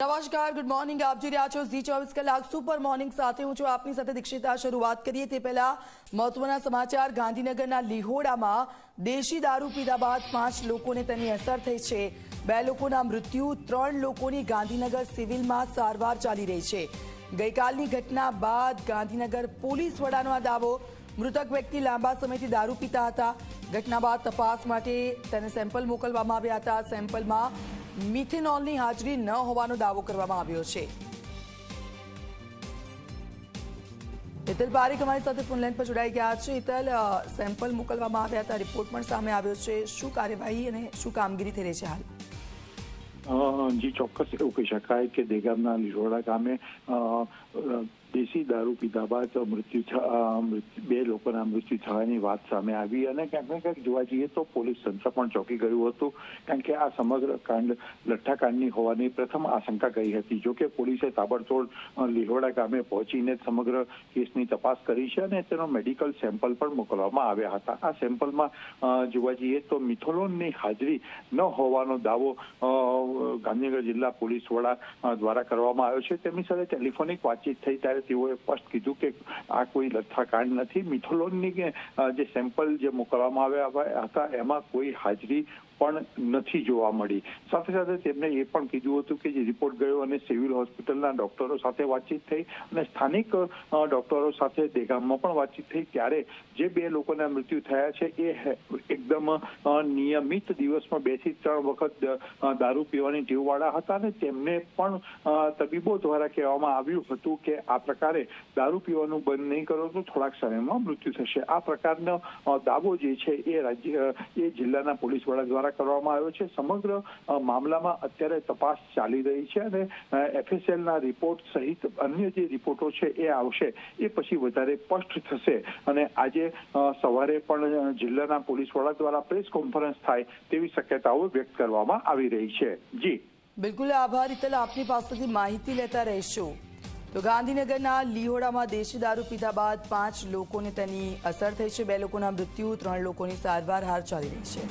નમસ્કાર good morning આપ જોઈ રહ્યા છો ઝી ચોવીસ કલાક સુપર મોર્નિંગ સાથે. હું છું આપની સાથે દીક્ષિતા. શરૂઆત કરીએ તે પહેલા મહત્વના સમાચાર. ગાંધીનગરના લીહોડામાં દેશી દારૂ પીધા બાદ પાંચ લોકોને તેની અસર થઈ છે. બે લોકોના મૃત્યુ, ત્રણ લોકોની ગાંધીનગર સિવિલમાં સારવાર ચાલી રહી છે. ગઈકાલની ઘટના બાદ ગાંધીનગર પોલીસ વડાનો આ દાવો. મૃતક વ્યક્તિ લાંબા સમયથી દારૂ પીતા હતા. ઘટના બાદ તપાસ માટે તેને સેમ્પલ મોકલવામાં આવ્યા હતા. સેમ્પલમાં મિથેનોલની હાજરી ન હોવાનો દાવો કરવામાં આવ્યો છે. હિતલ પારીખ અમારી સાથે ફોનલાઈન પર જોડાઈ ગયા છે. હિતલ સેમ્પલ મોકલવામાં આવ્યા હતા. રિપોર્ટ પણ સામે આવ્યો છે. શું કાર્યવાહી અને શું કામગીરી થઈ રહી છે હાલ? જી, ચોક્કસ એવું કહી શકાય કે દેગામના લીરોડા ગામે દેશી દારૂ પીધા બાદ મૃત્યુ બે લોકોના મૃત્યુ થવાની વાત સામે આવી અને ક્યાંક ને ક્યાંક જોવા જઈએ તો પોલીસ તંત્ર પણ ચોંકી ગયું હતું, કારણ કે આ સમગ્ર કાંડ લઠ્ઠાકાંડની હોવાની પ્રથમ આશંકા કરી હતી. જો કે પોલીસે તાબડતોડ લીહોડા ગામે પહોંચીને સમગ્ર કેસની તપાસ કરી છે અને તેનો મેડિકલ સેમ્પલ પણ મોકલવામાં આવ્યા હતા. આ સેમ્પલમાં જોવા જઈએ તો મિથોલોનની હાજરી ન હોવાનો દાવો ગાંધીનગર જિલ્લા પોલીસ વડા દ્વારા કરવામાં આવ્યો છે. તેમની સાથે ટેલિફોનિક વાતચીત થઈ ત્યારે તેઓએ સ્પષ્ટ કીધું કે આ કોઈ લથ્થાકાંડ નથી. મિથોલોનની જે સેમ્પલ જે મોકલવામાં આવ્યા હતા, એમાં કોઈ હાજરી પણ નથી જોવા મળી. સાથે સાથે તેમણે એ પણ કીધું હતું કે જે રિપોર્ટ ગયો અને સિવિલ હોસ્પિટલના ડોક્ટરો સાથે વાતચીત થઈ અને સ્થાનિક ડોક્ટરો સાથે દેગામમાં પણ વાતચીત થઈ. ત્યારે જે બે લોકોના મૃત્યુ થયા છે, એ એકદમ નિયમિત દિવસમાં બેથી ત્રણ વખત દારૂ પીવાની ટેવવાળા હતા અને તેમને પણ તબીબો દ્વારા કહેવામાં આવ્યું હતું કે આ પ્રકારે દારૂ પીવાનું બંધ નહીં કરો તો થોડાક સમયમાં મૃત્યુ થશે. આ પ્રકારનો દાવો જે છે એ રાજ્ય એ જિલ્લાના પોલીસ વડા દ્વારા કરવામાં આવ્યો છે. સમગ્ર મામલામાં અત્યારે તપાસ ચાલી રહી છે અને એફએસએલના રિપોર્ટ સહિત અન્ય જે રિપોર્ટો છે એ આવશે એ પછી વધારે સ્પષ્ટ થશે. અને આજે સવારે પણ જિલ્લાના પોલીસ વડા દ્વારા પ્રેસ કોન્ફરન્સ થાય તેવી શક્યતાઓ વ્યક્ત કરવામાં આવી રહી છે. જી. બિલકુલ આભાર. હિતલ આપની પાસેથી માહિતી લેતા રહીશું. તો ગાંધીનગરના લીહોડામાં દેશી દારૂ પીધા બાદ પાંચ લોકોને તેની અસર થઈ છે. બે લોકોના મૃત્યુ, ત્રણ લોકોની સારવાર હાલ ચાલી રહી છે.